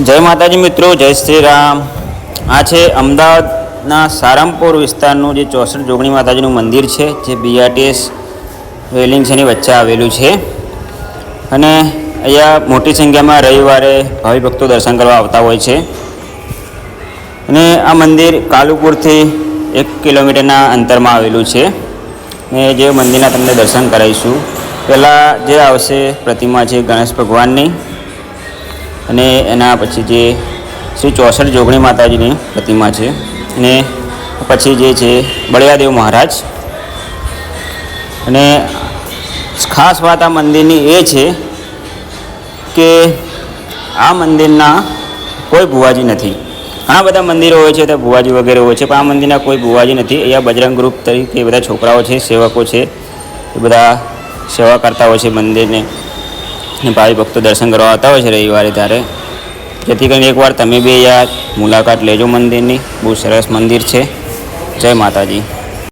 જય માતાજી મિત્રો, જય શ્રી રામ. આ છે અમદાવાદના સારંગપુર વિસ્તારનું જે ચોસઠ જોગણી માતાજીનું મંદિર છે, જે બીઆરટીએસ રેલિંગ છે એની વચ્ચે આવેલું છે. અને અહીંયા મોટી સંખ્યામાં રવિવારે ભાવિ ભક્તો દર્શન કરવા આવતા હોય છે. અને આ મંદિર કાલુપુરથી એક કિલોમીટરના અંતરમાં આવેલું છે. ને જે મંદિરના તમને દર્શન કરાવીશું. પહેલાં જે આવશે પ્રતિમા છે ગણેશ ભગવાનની. અને એના પછી જે શ્રી ચોસઠ જોગણી માતાજીની પ્રતિમા છે અને પછી જે છે બળિયાદેવ મહારાજ. અને ખાસ વાત આ મંદિરની એ છે કે આ મંદિરના કોઈ ભુવાજી નથી. ઘણા બધા મંદિરો હોય છે, ત્યાં ભુવાજી વગેરે હોય છે, પણ આ મંદિરના કોઈ ભુવાજી નથી. અહીંયા બજરંગ ગ્રુપ તરીકે બધા છોકરાઓ છે, સેવકો છે, એ બધા સેવા કરતા હોય છે મંદિરને. ને ભાવિ ભક્તો દર્શન કરવા આવતા હોય છે રવિવારે ત્યારે. જેથી કરીને એકવાર તમે બી યાદ મુલાકાત લેજો મંદિરની. બહુ સરસ મંદિર છે. જય માતાજી.